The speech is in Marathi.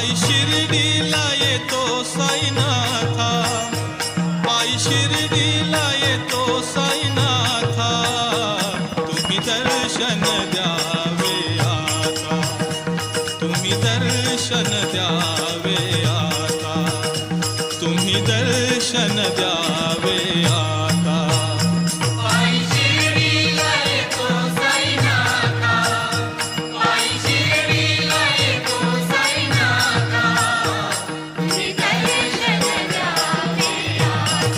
पायी शिर्डीला येतो साईनाथा. पायी शिर्डीला येतो साईनाथा. तुम्ही दर्शन द्यावे आता. तुम्ही दर्शन द्यावे आता. तुम्ही दर्शन द्या